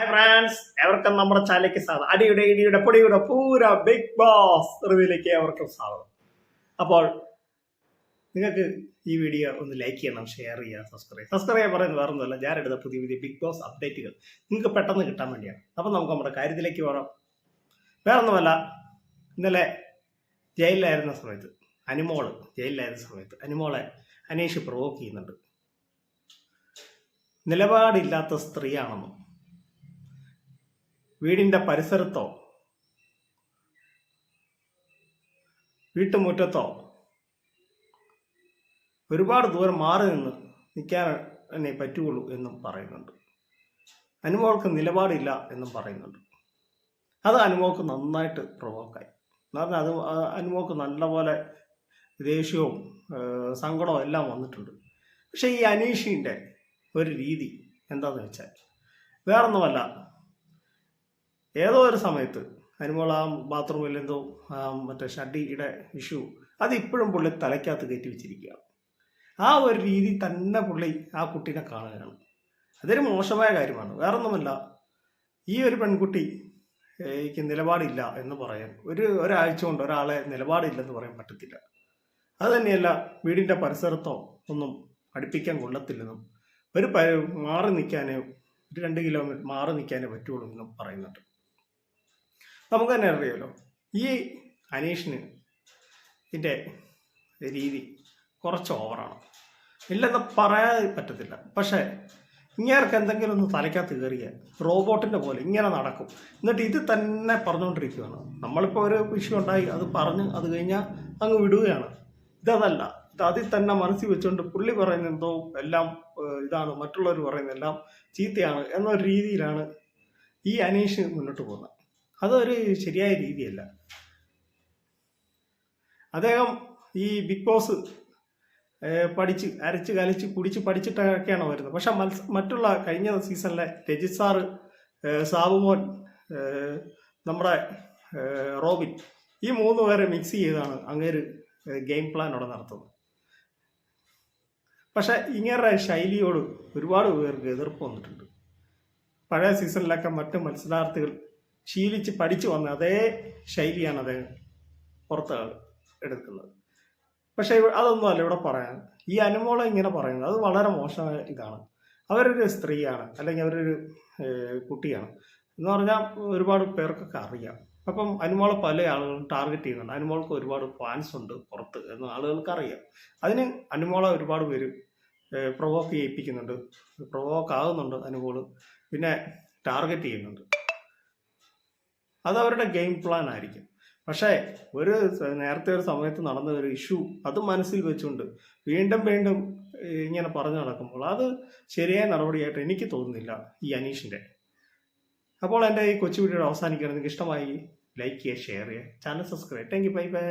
Hi friends എവർക്കും നമ്മുടെ ചാനലിലേക്ക് സ്വാഗതം. അടിയുടെ ഇടിയുടെ പൊടിയുടെ പൂര ബിഗ് ബോസ് റിവ്യൂലേക്ക് എവർക്കും സ്വാഗതം. അപ്പോൾ നിങ്ങൾക്ക് ഈ വീഡിയോ ഒന്ന് ലൈക്ക് ചെയ്യണം ഷെയർ ചെയ്യുക സബ്സ്ക്രൈബ് സബ്സ്ക്രൈബ് പറയുന്നത് വേറെ ഒന്നുമല്ല. ഞാൻ എടുത്ത പുതിയ പുതിയ ബിഗ് ബോസ് അപ്ഡേറ്റുകൾ നിങ്ങൾക്ക് പെട്ടെന്ന് കിട്ടാൻ വേണ്ടിയാണ്. അപ്പം നമുക്ക് നമ്മുടെ കാര്യത്തിലേക്ക് പോകാം. വേറെ ഒന്നുമല്ല ഇന്നലെ ജയിലിലായിരുന്ന സമയത്ത് അനുമോൾ ജയിലിലായിരുന്ന സമയത്ത് അനുമോളെ അനീഷ് പ്രൊവോക്ക് ചെയ്യുന്നുണ്ട്. നിലപാടില്ലാത്ത സ്ത്രീയാണെന്നും വീടിന്റെ പരിസരത്തോ? വീട്ടുമുറ്റത്തോ? ഒരുപാട് ദൂരം മാറി നിന്ന് നിൽക്കാൻ തന്നെ പറ്റുകയുള്ളൂ എന്നും പറയുന്നുണ്ട്. അനുമോൾക്ക് നിലപാടില്ല എന്നും പറയുന്നുണ്ട്. അത് അനുമോൾക്ക് നന്നായിട്ട് പ്രൊവോക്കായി എന്ന് പറഞ്ഞാൽ അത് അനുഭവക്ക് നല്ലപോലെ ദേഷ്യവും സങ്കടവും എല്ലാം വന്നിട്ടുണ്ട്. പക്ഷേ ഈ അനീഷിന്റെ ഒരു രീതി എന്താണെന്ന് വെച്ചാൽ വേറൊന്നുമല്ല. ഏതോ ഒരു സമയത്ത് അനുമോൾ ആ ബാത്റൂമിൽ എന്തോ മറ്റേ ഷഡിയുടെ ഇഷ്യൂ അത് ഇപ്പോഴും പുള്ളി തലയ്ക്കകത്ത് കയറ്റി വെച്ചിരിക്കുകയാണ്. ആ ഒരു രീതി തന്നെ പുള്ളി ആ കുട്ടീനെ കാണുകയാണ്. അതൊരു മോശമായ കാര്യമാണ്. വേറൊന്നുമല്ല ഈ ഒരു പെൺകുട്ടി എനിക്ക് നിലപാടില്ല എന്ന് പറയാൻ ഒരു ഒരാഴ്ച കൊണ്ട് ഒരാളെ നിലപാടില്ലെന്ന് പറയാൻ പറ്റത്തില്ല. അത് തന്നെയല്ല വീടിന്റെ പരിസരത്തോ ഒന്നും അടുപ്പിക്കാൻ കൊള്ളത്തില്ലെന്നും ഒരു മാറി നിൽക്കാനേ ഒരു രണ്ട് കിലോമീറ്റർ മാറി നിൽക്കാനേ പറ്റുള്ളൂ എന്നും പറയുന്നുണ്ട്. നമുക്ക് തന്നെ അറിയാമല്ലോ ഈ അനീഷിന് ഇതിന്റെ രീതി കുറച്ച് ഓവറാണ്. ഇല്ലെന്ന് പറയാൻ പറ്റത്തില്ല. പക്ഷേ ഇങ്ങേർക്ക് എന്തെങ്കിലും ഒന്ന് തലയ്ക്കകത്ത് കയറിയ റോബോട്ടിന്റെ പോലെ ഇങ്ങനെ നടക്കും. എന്നിട്ട് ഇത് തന്നെ പറഞ്ഞുകൊണ്ടിരിക്കുകയാണ്. നമ്മളിപ്പോൾ ഒരു വിഷയം ഉണ്ടായി അത് പറഞ്ഞ് അത് കഴിഞ്ഞാൽ അങ്ങ് വിടുകയാണ്. ഇതതല്ല. ഇത് അതിൽ തന്നെ മനസ്സിൽ വെച്ചുകൊണ്ട് പുള്ളി പറയുന്ന എന്തോ എല്ലാം ഇതാണ് മറ്റുള്ളവർ പറയുന്ന എല്ലാം ചീത്തയാണ് എന്നൊരു രീതിയിലാണ് ഈ അനീഷ് മുന്നോട്ട് പോകുന്നത്. അതൊരു ശരിയായ രീതിയല്ല. അദ്ദേഹം ഈ ബിഗ് ബോസ് പഠിച്ച് അരച്ച് കലിച്ച് കുടിച്ച് പഠിച്ചിട്ടൊക്കെയാണ് വരുന്നത്. പക്ഷെ മത്സ മറ്റുള്ള കഴിഞ്ഞ സീസണിലെ രജിത് സാറ് ഏഹ്, സാബുമോൻ നമ്മുടെ റോബിൻ ഈ മൂന്ന് പേരെ മിക്സ് ചെയ്താണ് അങ്ങേര് ഗെയിം പ്ലാൻ അവിടെ നടത്തുന്നത്. പക്ഷെ ഇങ്ങേരുടെ ശൈലിയോട് ഒരുപാട് പേർക്ക് എതിർപ്പ് വന്നിട്ടുണ്ട്. പഴയ സീസണിലൊക്കെ മറ്റ് മത്സരാർത്ഥികൾ ശീലിച്ച് പഠിച്ചു വന്ന അതേ ശൈലിയാണ് അദ്ദേഹം പുറത്ത് എടുക്കുന്നത്. പക്ഷെ അതൊന്നും അതൊന്നുമല്ല ഇവിടെ പറയാൻ. ഈ അനുമോളം ഇങ്ങനെ പറയുന്നത്. അത് വളരെ മോശമായ ഇതാണ്. അവരൊരു സ്ത്രീയാണ് അല്ലെങ്കിൽ അവരൊരു കുട്ടിയാണ്. എന്ന് പറഞ്ഞാൽ ഒരുപാട് പേർക്കൊക്കെ അറിയാം. അപ്പം അനുമോളെ പല ആളുകളും ടാർഗറ്റ് ചെയ്യുന്നുണ്ട്. അനുമോൾക്ക് ഒരുപാട് ഫാൻസ് ഉണ്ട് പുറത്ത് എന്ന് ആളുകൾക്ക് അറിയാം. അതിന് അനുമോളെ ഒരുപാട് പേര് പ്രൊവോക്ക് ചെയ്യിപ്പിക്കുന്നുണ്ട്. പ്രൊവോക്ക് ആകുന്നുണ്ട് അനുമോൾ. പിന്നെ ടാർഗറ്റ് ചെയ്യുന്നുണ്ട്. അത് അവരുടെ ഗെയിം പ്ലാൻ ആയിരിക്കും. പക്ഷേ ഒരു നേരത്തെ ഒരു സമയത്ത് നടന്ന ഒരു ഇഷ്യൂ അത് മനസ്സിൽ വെച്ചുകൊണ്ട് വീണ്ടും വീണ്ടും ഇങ്ങനെ പറഞ്ഞു നടക്കുമ്പോൾ അത് ശരിയായ നടപടിയായിട്ട് എനിക്ക് തോന്നുന്നില്ല ഈ അനീഷിന്റെ. അപ്പോൾ എന്റെ ഈ കൊച്ചു വീഡിയോ അവസാനിക്കുകയാണ്. നിങ്ങൾക്ക് ഇഷ്ടമായി ലൈക്ക് ചെയ്യുക ഷെയർ ചെയ്യുക. Channel subscribe thank you bye bye